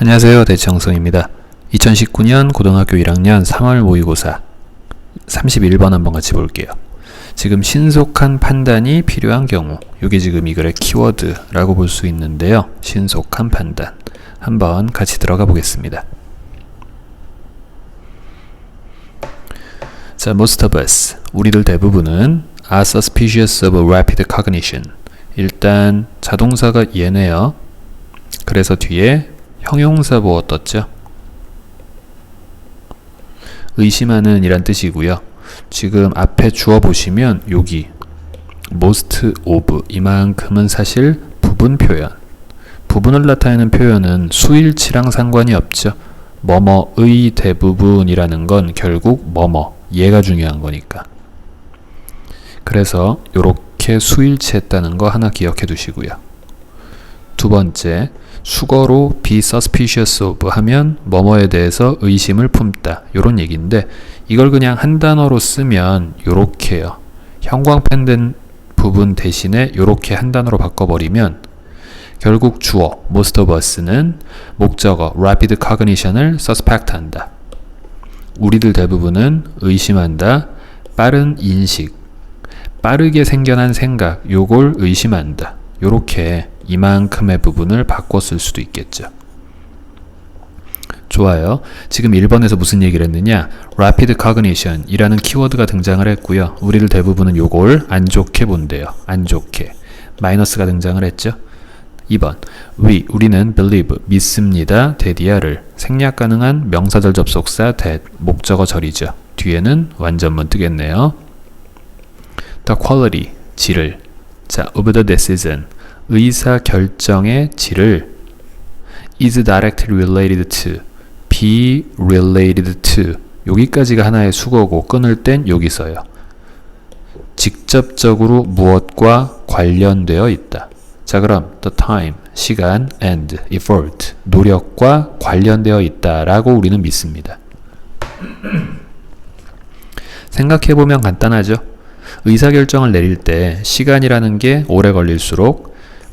안녕하세요. 대청성입니다. 2019년 고등학교 1학년 3월 모의고사 31번 한번 같이 볼게요. 지금 신속한 판단이 필요한 경우 이게 지금 이 글의 키워드라고 볼 수 있는데요. 신속한 판단 한번 같이 들어가 보겠습니다. 자, most of us 우리들 대부분은 are suspicious of rapid cognition 일단 자동사가 얘네요. 그래서 뒤에 형용사 보어 떴죠. 의심하는 이란 뜻이고요. 지금 앞에 주어 보시면 여기 most of 이만큼은 사실 부분 표현. 부분을 나타내는 표현은 수일치랑 상관이 없죠. 뭐뭐의 대부분이라는 건 결국 뭐뭐 얘가 중요한 거니까. 그래서 이렇게 수일치했다는 거 하나 기억해 두시고요. 두 번째 수거로 be suspicious of 하면 뭐뭐에 대해서 의심을 품다. 요런 얘기인데 이걸 그냥 한 단어로 쓰면 요렇게요. 형광펜된 부분 대신에 요렇게 한 단어로 바꿔버리면 결국 주어 most of us는 목적어 rapid cognition을 suspect 한다. 우리들 대부분은 의심한다. 빠른 인식 빠르게 생겨난 생각 요걸 의심한다. 요렇게 이만큼의 부분을 쓸 수도 있겠죠. 좋아요. 지금 1번에서 무슨 얘기를 했느냐? rapid cognition 이라는 키워드가 등장을 했고요. 우리들 대부분은 요걸 안 좋게 본대요. 안 좋게. 마이너스가 등장을 했죠. 2번. we, 우리는 believe, 믿습니다. 대디아를 생략 가능한 명사절 접속사 that, 목적어 절이죠. 뒤에는 완전문 뜨겠네요. the quality, 질을. 자, of the decision, 의사 결정의 질을 is directly related to, be related to 여기까지가 하나의 수거고 끊을 땐 여기 써요. 직접적으로 무엇과 관련되어 있다. 자 그럼 the time, 시간 and effort, 노력과 관련되어 있다라고 우리는 믿습니다. 생각해보면 간단하죠. 의사결정을 내릴 때 시간이라는 게 오래 걸릴수록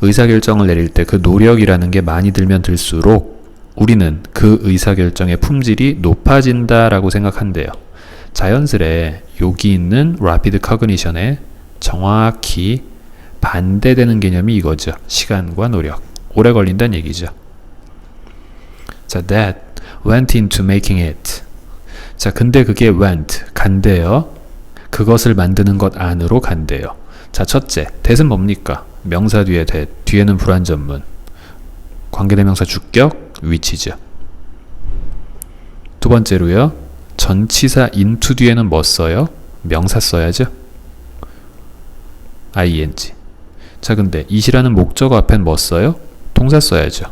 의사결정을 내릴 때 그 노력이라는 게 많이 들면 들수록 우리는 그 의사결정의 품질이 높아진다라고 생각한대요. 자연스레 여기 있는 rapid cognition에 정확히 반대되는 개념이 이거죠. 시간과 노력. 오래 걸린다는 얘기죠. 자, that went into making it. 자, 근데 그게 went, 간대요. 그것을 만드는 것 안으로 간대요. 자, 첫째, that은 뭡니까? 명사 뒤에 that, 뒤에는 불완전문. 관계대명사 주격, 위치죠. 두 번째로요. 전치사 into 뒤에는 뭐 써요? 명사 써야죠. ing. 자, 근데 it이라는 목적어 앞엔 뭐 써요? 동사 써야죠.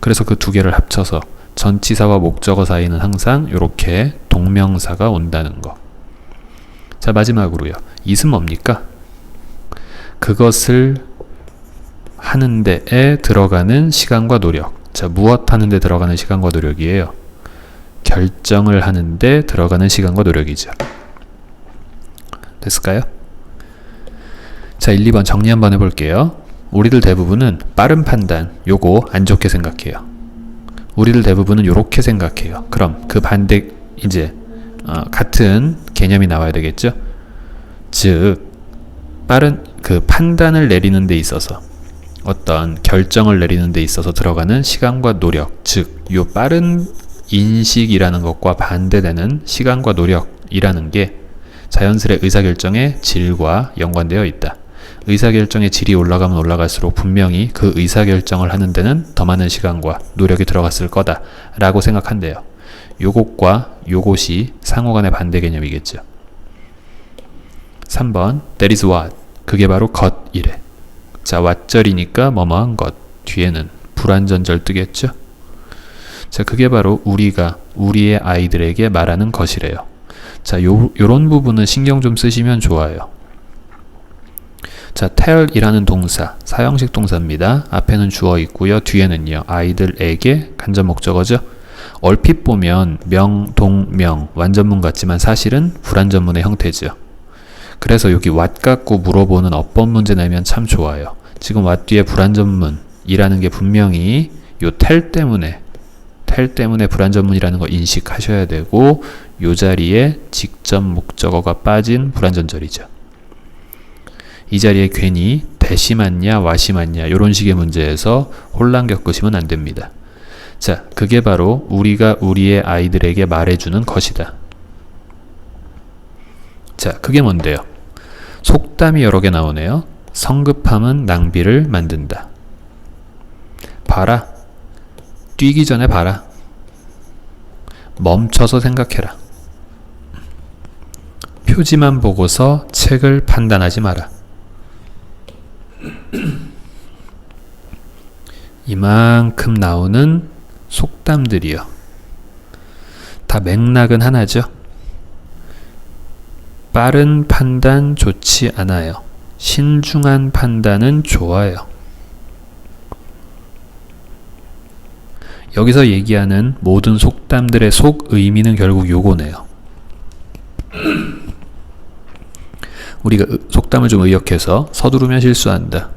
그래서 그 두 개를 합쳐서 전치사와 목적어 사이는 항상 이렇게 동명사가 온다는 거. 자, 마지막으로요. it은 뭡니까? 그것을 하는 데에 들어가는 시간과 노력. 자, 무엇 하는 데 들어가는 시간과 노력이에요. 결정을 하는 데 들어가는 시간과 노력이죠. 됐을까요? 자, 1, 2번 정리 한번 해볼게요. 우리들 대부분은 빠른 판단, 요거 안 좋게 생각해요. 우리들 대부분은 요렇게 생각해요. 그럼 그 반대, 이제, 어, 같은 개념이 나와야 되겠죠? 즉, 빠른 그 판단을 내리는 데 있어서 어떤 결정을 내리는 데 있어서 들어가는 시간과 노력, 즉, 요 빠른 인식이라는 것과 반대되는 시간과 노력이라는 게 자연스레 의사결정의 질과 연관되어 있다. 의사결정의 질이 올라가면 올라갈수록 분명히 그 의사결정을 하는 데는 더 많은 시간과 노력이 들어갔을 거다 라고 생각한대요. 요것과 요것이 상호간의 반대 개념이겠죠. 3번 That is what 그게 바로 것이래. 자 왓절이니까 뭐뭐한 것 뒤에는 불완전절 뜨겠죠. 자 그게 바로 우리가 우리의 아이들에게 말하는 것이래요. 자 요, 요런 부분은 신경 좀 쓰시면 좋아요. 자, tell이라는 동사, 사형식 동사입니다. 앞에는 주어 있고요. 뒤에는요. 아이들에게 간접 목적어죠. 얼핏 보면 명, 동, 명, 완전문 같지만 사실은 불완전문의 형태죠. 그래서 여기 what 갖고 물어보는 어법 문제 내면 참 좋아요. 지금 what 뒤에 불완전문이라는 게 분명히 요 텔 때문에 텔 때문에 불완전문이라는 거 인식하셔야 되고 요 자리에 직접 목적어가 빠진 불완전절이죠. 이 자리에 괜히 대시 맞냐 와시 맞냐 이런 식의 문제에서 혼란 겪으시면 안 됩니다. 자, 그게 바로 우리가 우리의 아이들에게 말해주는 것이다. 자, 그게 뭔데요? 속담이 여러 개 나오네요. 성급함은 낭비를 만든다. 봐라. 뛰기 전에 봐라. 멈춰서 생각해라. 표지만 보고서 책을 판단하지 마라. 이만큼 나오는 속담들이요. 다 맥락은 하나죠. 빠른 판단 좋지 않아요. 신중한 판단은 좋아요. 여기서 얘기하는 모든 속담들의 속 의미는 결국 요거네요. 우리가 으- 속담을 좀 의역해서 서두르면 실수한다.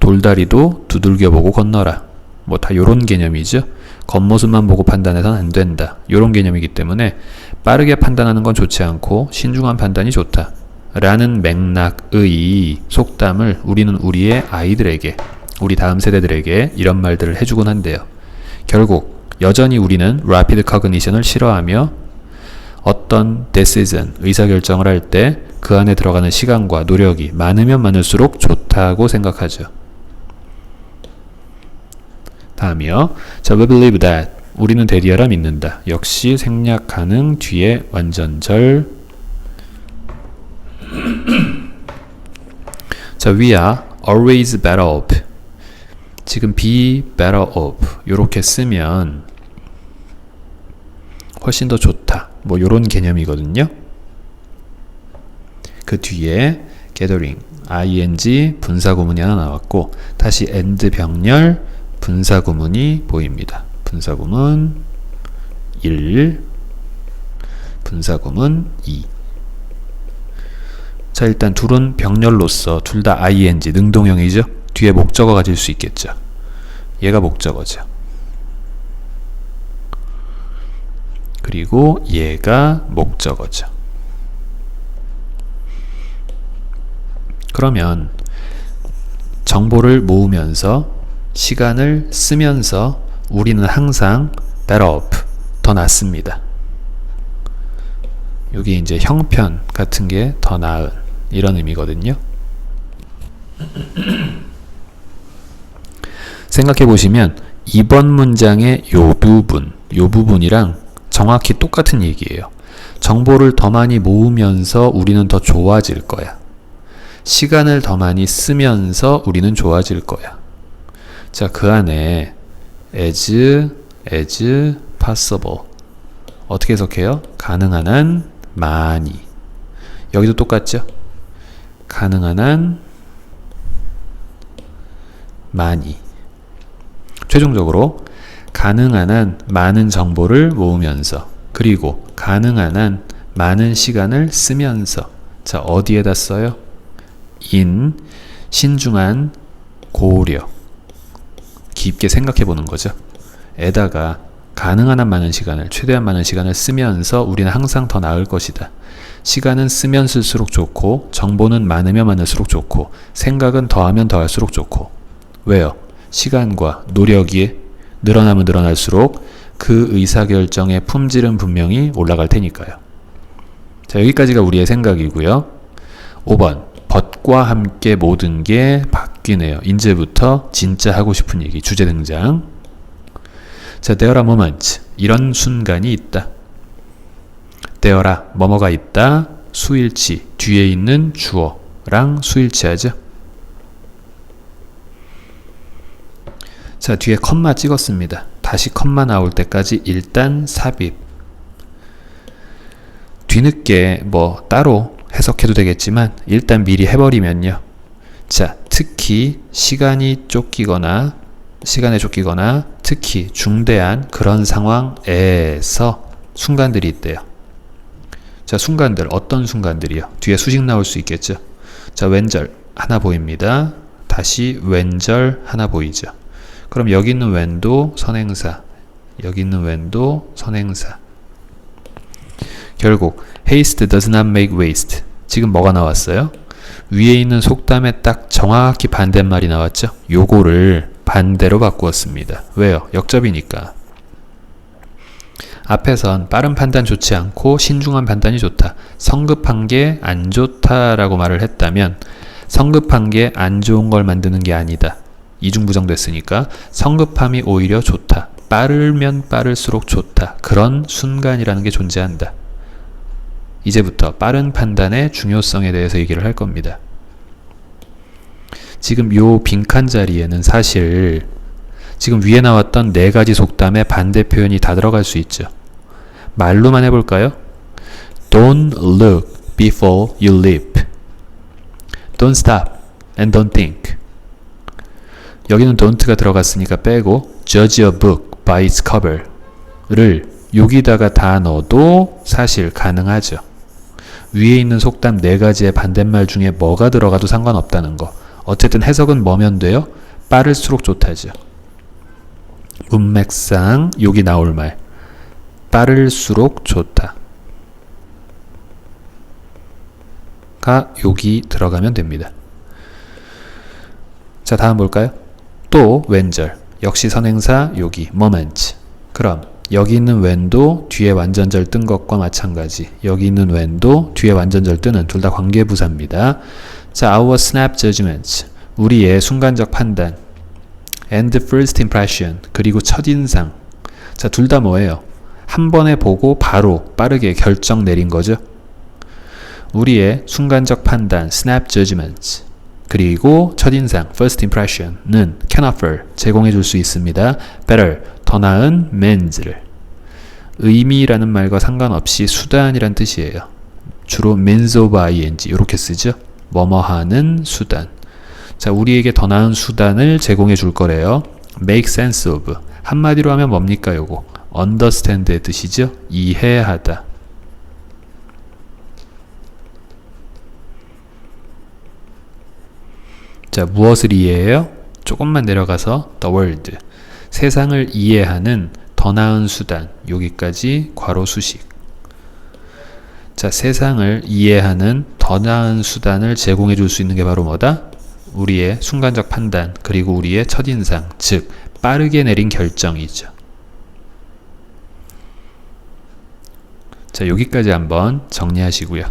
돌다리도 두들겨보고 건너라. 뭐 다 요런 개념이죠. 겉모습만 보고 판단해서는 안 된다. 요런 개념이기 때문에 빠르게 판단하는 건 좋지 않고 신중한 판단이 좋다. 라는 맥락의 속담을 우리는 우리의 아이들에게, 우리 다음 세대들에게 이런 말들을 해주곤 한대요. 결국 여전히 우리는 rapid cognition을 싫어하며 어떤 decision, 의사결정을 할 때 그 안에 들어가는 시간과 노력이 많으면 많을수록 좋다고 생각하죠. 다음이요. 자, we believe that. 우리는 되리어라 믿는다. 역시 생략 가능 뒤에 완전절. 자, we are always better off. 지금 be better off. 요렇게 쓰면 훨씬 더 좋다. 뭐 요런 개념이거든요. 그 뒤에 gathering, ing 분사 구문이 하나 나왔고 다시 and 병렬 분사 구문이 보입니다. 분사 구문 1 분사 구문 2 자, 일단 둘은 병렬로서 둘 다 ing 능동형이죠. 뒤에 목적어 가질 수 있겠죠. 얘가 목적어죠. 그리고 얘가 목적어죠. 그러면 정보를 모으면서 시간을 쓰면서 우리는 항상 better off, 더 낫습니다. 여기 이제 형편 같은 게 더 나은 이런 의미거든요. 생각해 보시면 이번 문장의 요 부분, 요 부분이랑 정확히 똑같은 얘기예요. 정보를 더 많이 모으면서 우리는 더 좋아질 거야. 시간을 더 많이 쓰면서 우리는 좋아질 거야. 자, 그 안에 as, as possible. 어떻게 해석해요? 가능한 한 많이. 여기도 똑같죠? 가능한 한 많이. 최종적으로 가능한 한 많은 정보를 모으면서 그리고 가능한 한 많은 시간을 쓰면서 자 어디에다 써요? 인 신중한 고려 깊게 생각해 보는 거죠. 에다가 가능한 한 많은 시간을 최대한 많은 시간을 쓰면서 우리는 항상 더 나을 것이다. 시간은 쓰면 쓸수록 좋고 정보는 많으면 많을수록 좋고 생각은 더하면 더할수록 좋고 왜요? 시간과 노력이 늘어나면 늘어날수록 그 의사결정의 품질은 분명히 올라갈 테니까요. 자, 여기까지가 우리의 생각이고요. 5번. 벗과 함께 모든 게 바뀌네요. 이제부터 진짜 하고 싶은 얘기 주제 등장. 자, there are moments. 이런 순간이 있다. there라 뭐뭐가 있다. 수일치 뒤에 있는 주어랑 수일치하죠. 자, 뒤에 컴마 찍었습니다. 다시 컴마 나올 때까지 일단 삽입. 뒤늦게 뭐 따로 해석해도 되겠지만 일단 미리 해버리면요. 자, 특히 시간이 쫓기거나 시간에 쫓기거나 특히 중대한 그런 상황에서 순간들이 있대요. 자, 순간들 어떤 순간들이요? 뒤에 수식 나올 수 있겠죠. 자, 왼절 하나 보입니다. 다시 왼절 하나 보이죠. 그럼 여기 있는 when도 선행사, 여기 있는 when도 선행사. 결국 haste does not make waste. 지금 뭐가 나왔어요? 위에 있는 속담에 딱 정확히 반대말이 나왔죠? 요거를 반대로 바꾸었습니다. 왜요? 역접이니까. 앞에선 빠른 판단 좋지 않고 신중한 판단이 좋다. 성급한 게 안 좋다라고 말을 했다면 성급한 게 안 좋은 걸 만드는 게 아니다. 이중부정됐으니까 성급함이 오히려 좋다. 빠르면 빠를수록 좋다. 그런 순간이라는 게 존재한다. 이제부터 빠른 판단의 중요성에 대해서 얘기를 할 겁니다. 지금 요 빈칸 자리에는 사실 지금 위에 나왔던 네 가지 속담의 반대 표현이 다 들어갈 수 있죠. 말로만 해볼까요? Don't look before you leap. Don't stop and don't think. 여기는 don't가 들어갔으니까 빼고 judge a book by its cover를 여기다가 다 넣어도 사실 가능하죠. 위에 있는 속담 네 가지의 반대말 중에 뭐가 들어가도 상관없다는 거. 어쨌든 해석은 뭐면 돼요? 빠를수록 좋다죠. 문맥상 여기 나올 말. 빠를수록 좋다. 가 여기 들어가면 됩니다. 자, 다음 볼까요? 또 왼절. 역시 선행사 여기 moment. 그럼 여기 있는 when도 뒤에 완전절 뜬 것과 마찬가지. 여기 있는 when도 뒤에 완전절 뜨는 둘 다 관계부사입니다. 자, our snap judgment. 우리의 순간적 판단. and first impression. 그리고 첫인상. 자, 둘 다 뭐예요? 한 번에 보고 바로 빠르게 결정 내린 거죠. 우리의 순간적 판단, snap judgment. 그리고 첫인상, first impression은 can offer, 제공해 줄 수 있습니다. better, 더 나은 means를. 의미라는 말과 상관없이 수단이란 뜻이에요. 주로 means of ing 이렇게 쓰죠. 뭐뭐 하는 수단. 자, 우리에게 더 나은 수단을 제공해 줄 거래요. make sense of. 한마디로 하면 뭡니까, 요거? understand의 뜻이죠. 이해하다. 자, 무엇을 이해해요? 조금만 내려가서 the world. 세상을 이해하는 더 나은 수단. 여기까지 괄호 수식. 자, 세상을 이해하는 더 나은 수단을 제공해 줄 수 있는 게 바로 뭐다? 우리의 순간적 판단, 그리고 우리의 첫인상, 즉, 빠르게 내린 결정이죠. 자, 여기까지 한번 정리하시고요.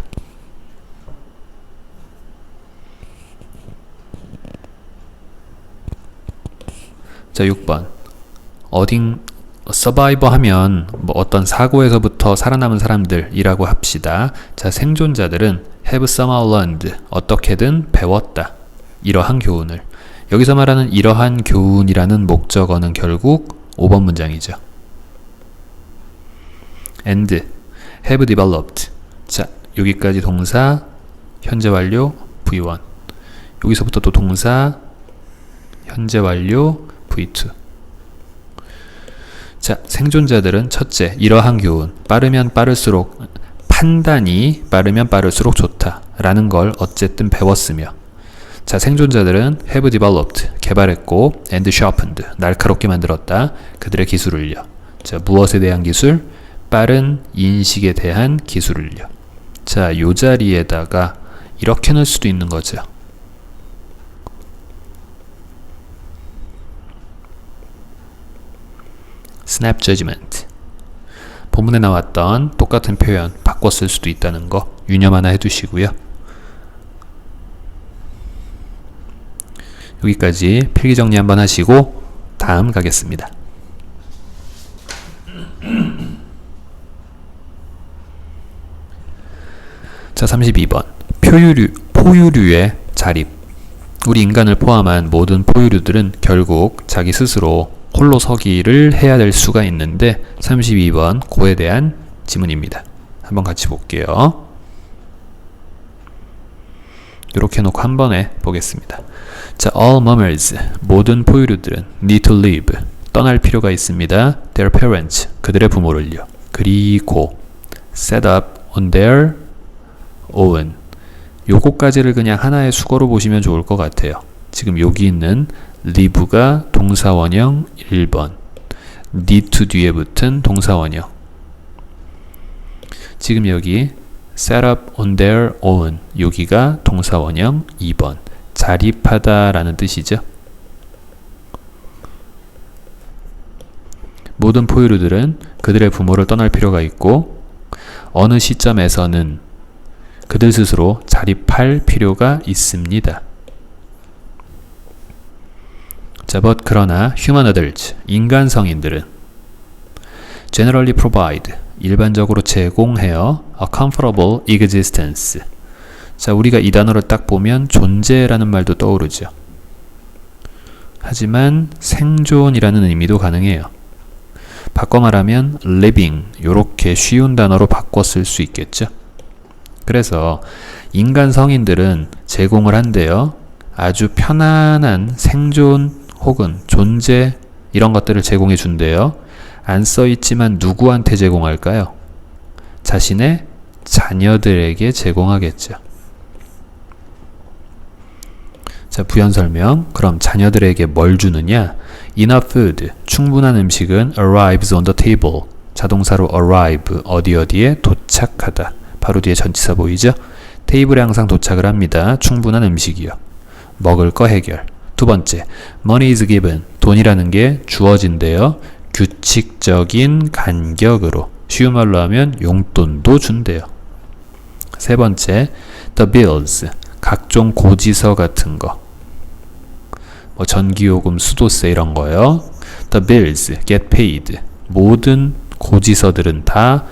자, 6번. 어딘 서바이버 하면 뭐 어떤 사고에서부터 살아남은 사람들이라고 합시다. 자, 생존자들은 have somehow learned 어떻게든 배웠다. 이러한 교훈을. 여기서 말하는 이러한 교훈이라는 목적어는 결국 5번 문장이죠. and have developed. 자, 여기까지 동사 현재 완료 V1. 여기서부터 또 동사 현재 완료 V2. 자, 생존자들은 첫째, 이러한 교훈. 빠르면 빠를수록, 판단이 빠르면 빠를수록 좋다. 라는 걸 어쨌든 배웠으며. 자, 생존자들은 have developed. 개발했고, and sharpened. 날카롭게 만들었다. 그들의 기술을요. 자, 무엇에 대한 기술? 빠른 인식에 대한 기술을요. 자, 요 자리에다가 이렇게 넣을 수도 있는 거죠. Snap judgment. 본문에 나왔던 똑같은 표현 쓸 수도 있다는 거 유념 하나 해두시고요. 여기까지 필기 정리 한번 하시고 다음 가겠습니다. 자, 32번. 표유류, 포유류의 자립. 우리 인간을 포함한 모든 포유류들은 결국 자기 스스로 홀로 서기를 해야 될 수가 있는데 32번 고에 대한 지문입니다. 한번 같이 볼게요. 이렇게 놓고 한 번에 보겠습니다. 자, all mammals 모든 포유류들은 need to leave 떠날 필요가 있습니다. their parents 그들의 부모를요. 그리고 set up on their own 요거까지를 그냥 하나의 수거로 보시면 좋을 것 같아요. 지금 여기 있는 live가 동사원형 1번. need to 뒤에 붙은 동사원형. 지금 여기 set up on their own. 여기가 동사원형 2번. 자립하다 라는 뜻이죠. 모든 포유류들은 그들의 부모를 떠날 필요가 있고 어느 시점에서는 그들 스스로 자립할 필요가 있습니다. 자, but 그러나 human adults, 인간 성인들은 generally provide, 일반적으로 제공해요. a comfortable existence. 자, 우리가 이 단어를 딱 보면 존재라는 말도 떠오르죠. 하지만 생존이라는 의미도 가능해요. 바꿔 말하면 living 요렇게 쉬운 단어로 바꿔 쓸 수 있겠죠. 그래서 인간 성인들은 제공을 한대요. 아주 편안한 생존 혹은 존재 이런 것들을 제공해 준대요. 안 써 있지만 누구한테 제공할까요? 자신의 자녀들에게 제공하겠죠. 자, 부연 설명. 그럼 자녀들에게 뭘 주느냐? Enough food, 충분한 음식은 arrives on the table. 자동사로 arrive, 어디 어디에 도착하다. 바로 뒤에 전치사 보이죠? 테이블에 항상 도착을 합니다. 충분한 음식이요. 먹을 거 해결. 두 번째, money is given. 돈이라는 게 주어진대요. 규칙적인 간격으로. 쉬운 말로 하면 용돈도 준대요. 세 번째, the bills. 각종 고지서 같은 거. 뭐 전기요금, 수도세 이런 거요. The bills get paid. 모든 고지서들은 다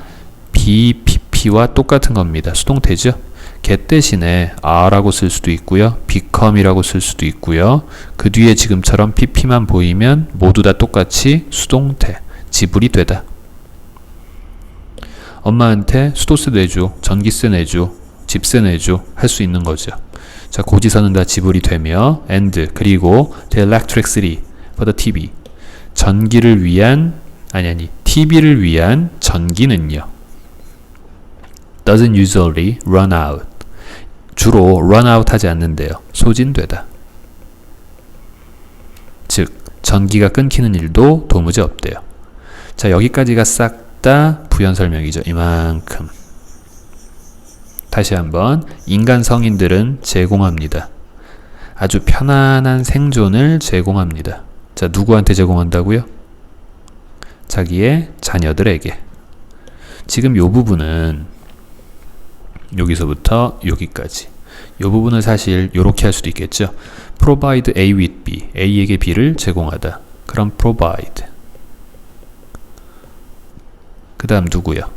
BPP와 똑같은 겁니다. 수동태죠. Get 대신에 are라고 쓸 수도 있고요. become이라고 쓸 수도 있고요. 그 뒤에 지금처럼 PP만 보이면 모두 다 똑같이 수동태, 지불이 되다. 엄마한테 수도세 내줘, 전기세 내줘, 집세 내줘 할 수 있는 거죠. 자, 고지서는 다 지불이 되며 and 그리고 the electricity for the TV 전기를 위한 아니 아니 TV를 위한 전기는요. Doesn't usually run out 주로 run out 하지 않는데요. 소진되다. 즉 전기가 끊기는 일도 도무지 없대요. 자, 여기까지가 싹 다 부연 설명이죠. 이만큼. 다시 한번 인간 성인들은 제공합니다. 아주 편안한 생존을 제공합니다. 자, 누구한테 제공한다고요? 자기의 자녀들에게. 지금 요 부분은 여기서부터 여기까지. 요 부분은 사실 요렇게 할 수도 있겠죠. provide A with B. A에게 B를 제공하다. 그럼 provide. 그 다음 누구요?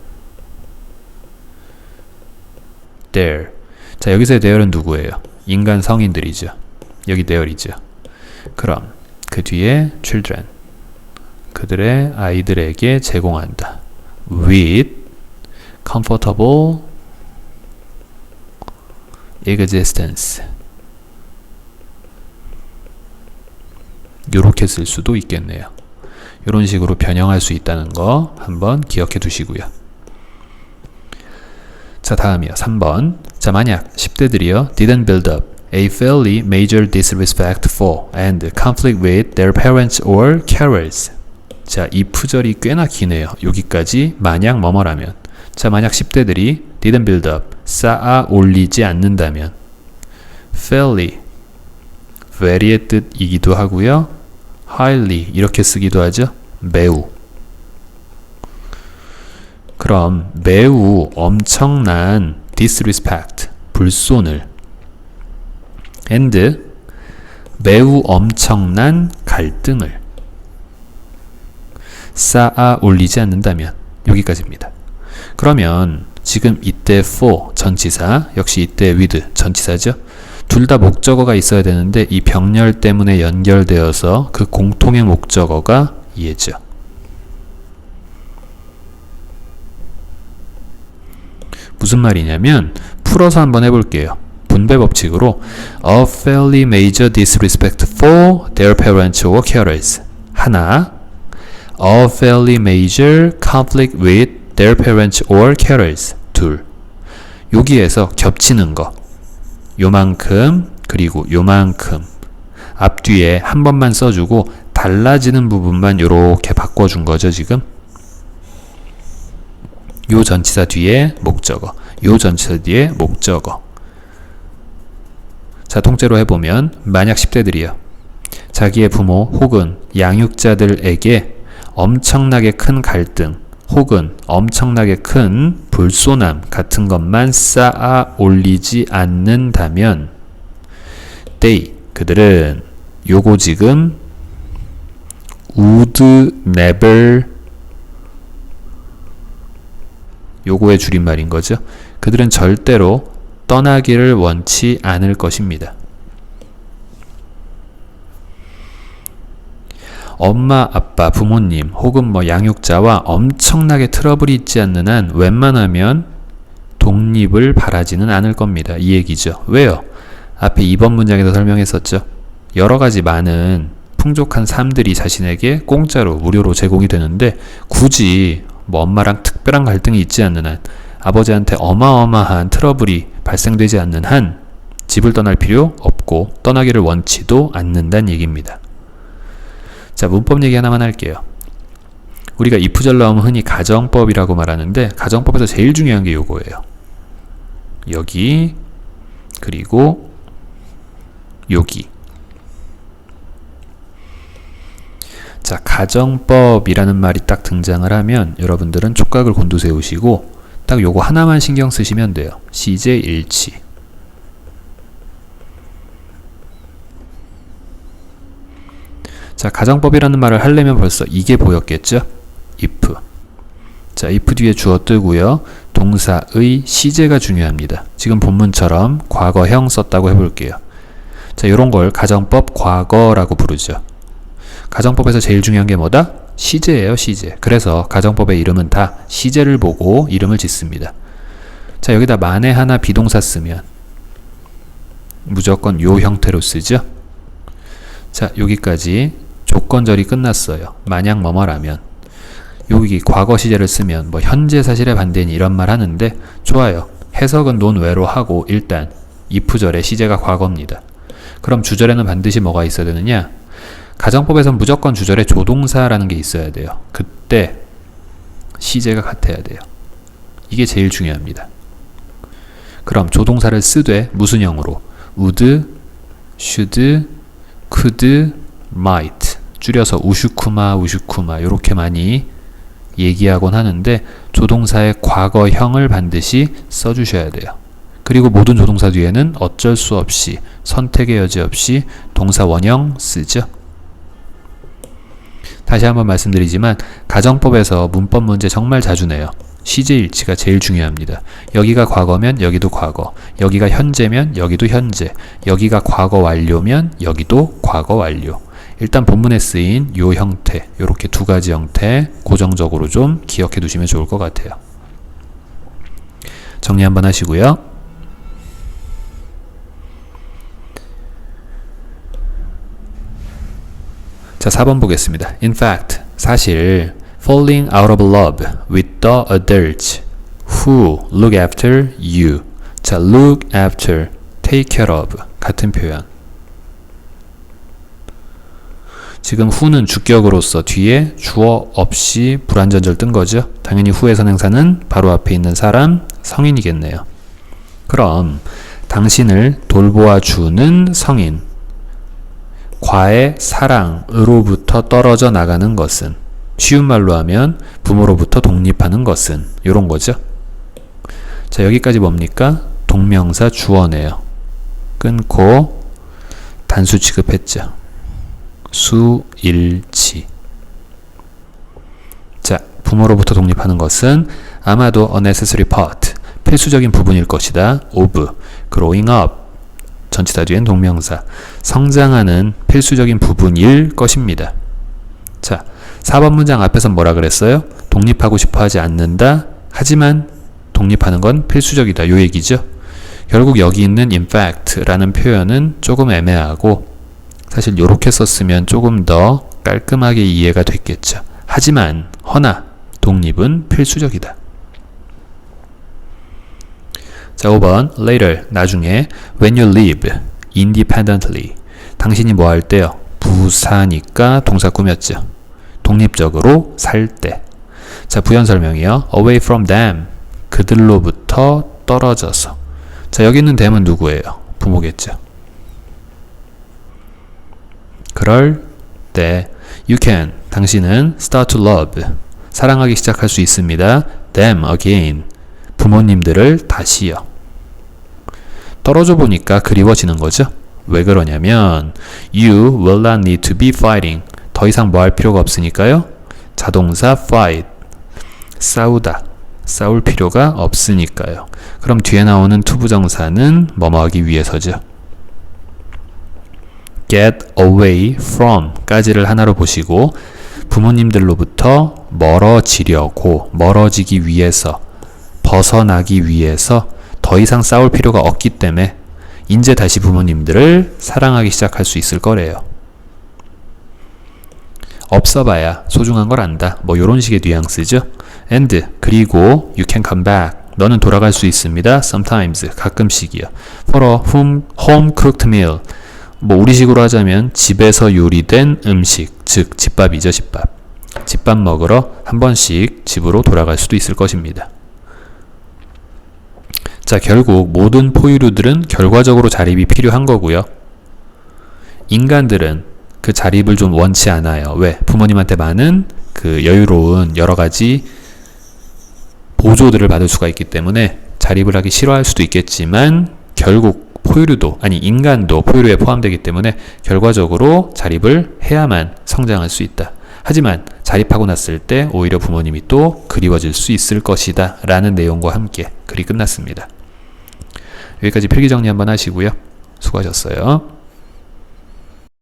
there. 자, 여기서의 there는 누구예요? 인간 성인들이죠. 여기 there이죠. 그럼 그 뒤에 children. 그들의 아이들에게 제공한다. with comfortable existence. 요렇게 쓸 수도 있겠네요. 이런 식으로 변형할 수 있다는 거 한번 기억해 두시고요. 자, 다음이요. 3번. 자, 만약 10대들이요. didn't build up a fairly major disrespect for and conflict with their parents or carers. 자, 이 푸절이 꽤나 기네요. 여기까지 만약 뭐뭐라면. 자, 만약 10대들이 didn't build up 쌓아 올리지 않는다면 fairly very의 뜻이기도 하고요. highly 이렇게 쓰기도 하죠. 매우. 그럼 매우 엄청난 disrespect 불손을 and 매우 엄청난 갈등을 쌓아 올리지 않는다면 여기까지입니다. 그러면 지금 이때 for 전치사 역시 이때 with 전치사죠. 둘 다 목적어가 있어야 되는데 이 병렬 때문에 연결되어서 그 공통의 목적어가 얘죠. 무슨 말이냐면 풀어서 한번 해볼게요. 분배 법칙으로 a fairly major disrespect for their parents or carers 하나 a fairly major conflict with their parents or carers 둘 여기에서 겹치는 거 요만큼 그리고 요만큼 앞뒤에 한 번만 써주고 달라지는 부분만 이렇게 바꿔준 거죠, 지금. 요 전치사 뒤에 목적어, 요 전치사 뒤에 목적어. 자, 통째로 해보면 만약 10대들이요. 자기의 부모 혹은 양육자들에게 엄청나게 큰 갈등 혹은 엄청나게 큰 불소남 같은 것만 쌓아 올리지 않는다면 they 그들은 요거 지금 would never 요거의 줄임말인 거죠. 그들은 절대로 떠나기를 원치 않을 것입니다. 엄마, 아빠, 부모님 혹은 뭐 양육자와 엄청나게 트러블이 있지 않는 한 웬만하면 독립을 바라지는 않을 겁니다. 이 얘기죠. 왜요? 앞에 2번 문장에서 설명했었죠. 여러 가지 많은 풍족한 삶들이 자신에게 공짜로 무료로 제공이 되는데 굳이 뭐 엄마랑 특별한 갈등이 있지 않는 한 아버지한테 어마어마한 트러블이 발생되지 않는 한 집을 떠날 필요 없고 떠나기를 원치도 않는다는 얘기입니다. 자, 문법 얘기 하나만 할게요. 우리가 이프절 나오면 흔히 가정법이라고 말하는데 가정법에서 제일 중요한 게 요거예요. 여기 그리고 여기 자, 가정법이라는 말이 딱 등장을 하면 여러분들은 촉각을 곤두세우시고 딱 요거 하나만 신경 쓰시면 돼요. 시제 일치. 자, 가정법이라는 말을 하려면 벌써 이게 보였겠죠? if. 자, if 뒤에 주어 뜨고요. 동사의 시제가 중요합니다. 지금 본문처럼 과거형 썼다고 해볼게요. 자, 이런 걸 가정법 과거라고 부르죠. 가정법에서 제일 중요한 게 뭐다? 시제예요, 시제. 그래서 가정법의 이름은 다 시제를 보고 이름을 짓습니다. 자, 여기다 만에 하나 비동사 쓰면 무조건 요 형태로 쓰죠. 자, 여기까지 조건절이 끝났어요. 만약 뭐뭐라면 여기 과거 시제를 쓰면 뭐 현재 사실의 반대인 이런 말 하는데 좋아요. 해석은 논외로 하고 일단 if절의 시제가 과거입니다. 그럼 주절에는 반드시 뭐가 있어야 되느냐? 가정법에선 무조건 주절에 조동사라는 게 있어야 돼요. 그때 시제가 같아야 돼요. 이게 제일 중요합니다. 그럼 조동사를 쓰되 무슨 형으로? would, should, could, might 줄여서 우슈쿠마 우슈쿠마 이렇게 많이 얘기하곤 하는데 조동사의 과거형을 반드시 써주셔야 돼요. 그리고 모든 조동사 뒤에는 어쩔 수 없이 선택의 여지 없이 동사 원형 쓰죠. 다시 한번 말씀드리지만 가정법에서 문법 문제 정말 자주 내요. 시제 일치가 제일 중요합니다. 여기가 과거면 여기도 과거, 여기가 현재면 여기도 현재, 여기가 과거 완료면 여기도 과거 완료. 일단 본문에 쓰인 요 형태, 요렇게 두 가지 형태 고정적으로 좀 기억해 두시면 좋을 것 같아요. 정리 한번 하시고요. 자, 4번 보겠습니다. In fact, 사실 falling out of love with the adults who look after you. 자, look after, take care of 같은 표현. 지금 후는 주격으로서 뒤에 주어 없이 불완전절 뜬 거죠. 당연히 후의 선행사는 바로 앞에 있는 사람, 성인이겠네요. 그럼 당신을 돌보아 주는 성인, 과의 사랑으로부터 떨어져 나가는 것은 쉬운 말로 하면 부모로부터 독립하는 것은 이런 거죠. 자 여기까지 뭡니까? 동명사 주어네요. 끊고 단수 취급했죠. 수일치. 자, 부모로부터 독립하는 것은 아마도 a necessary part, 필수적인 부분일 것이다. of, growing up, 전치사 뒤엔 동명사, 성장하는 필수적인 부분일 것입니다. 자, 4번 문장 앞에서 뭐라 그랬어요? 독립하고 싶어 하지 않는다. 하지만 독립하는 건 필수적이다. 요 얘기죠. 결국 여기 있는 in fact라는 표현은 조금 애매하고 사실 이렇게 썼으면 조금 더 깔끔하게 이해가 됐겠죠. 하지만 허나 독립은 필수적이다. 자, 5번 later 나중에 when you live independently 당신이 뭐 할 때요? 부사니까 동사 꾸몄죠. 독립적으로 살 때. 자, 부연 설명이요. away from them. 그들로부터 떨어져서. 자, 여기 있는 them은 누구예요? 부모겠죠. 그럴 때 you can 당신은 start to love 사랑하기 시작할 수 있습니다. them again 부모님들을 다시요. 떨어져 보니까 그리워지는 거죠. 왜 그러냐면 you will not need to be fighting 더 이상 뭐 할 필요가 없으니까요. 자동사 fight 싸우다 싸울 필요가 없으니까요. 그럼 뒤에 나오는 투부정사는 뭐뭐 하기 위해서죠. Get away from 까지를 하나로 보시고 부모님들로부터 멀어지려고 멀어지기 위해서 벗어나기 위해서 더 이상 싸울 필요가 없기 때문에 이제 다시 부모님들을 사랑하기 시작할 수 있을 거래요. 없어봐야 소중한 걸 안다. 뭐 이런 식의 뉘앙스죠. and 그리고 you can come back. 너는 돌아갈 수 있습니다. sometimes 가끔씩이요. for a home, home cooked meal. 뭐 우리식으로 하자면 집에서 요리된 음식, 즉 집밥이죠, 집밥. 집밥 먹으러 한 번씩 집으로 돌아갈 수도 있을 것입니다. 자, 결국 모든 포유류들은 결과적으로 자립이 필요한 거고요. 인간들은 그 자립을 좀 원치 않아요. 왜? 부모님한테 많은 그 여유로운 여러 가지 보조들을 받을 수가 있기 때문에 자립을 하기 싫어할 수도 있겠지만 결국 포유류도 아니 인간도 포유류에 포함되기 때문에 결과적으로 자립을 해야만 성장할 수 있다. 하지만 자립하고 났을 때 오히려 부모님이 또 그리워질 수 있을 것이다 라는 내용과 함께 글이 끝났습니다. 여기까지 필기 정리 한번 하시고요. 수고하셨어요.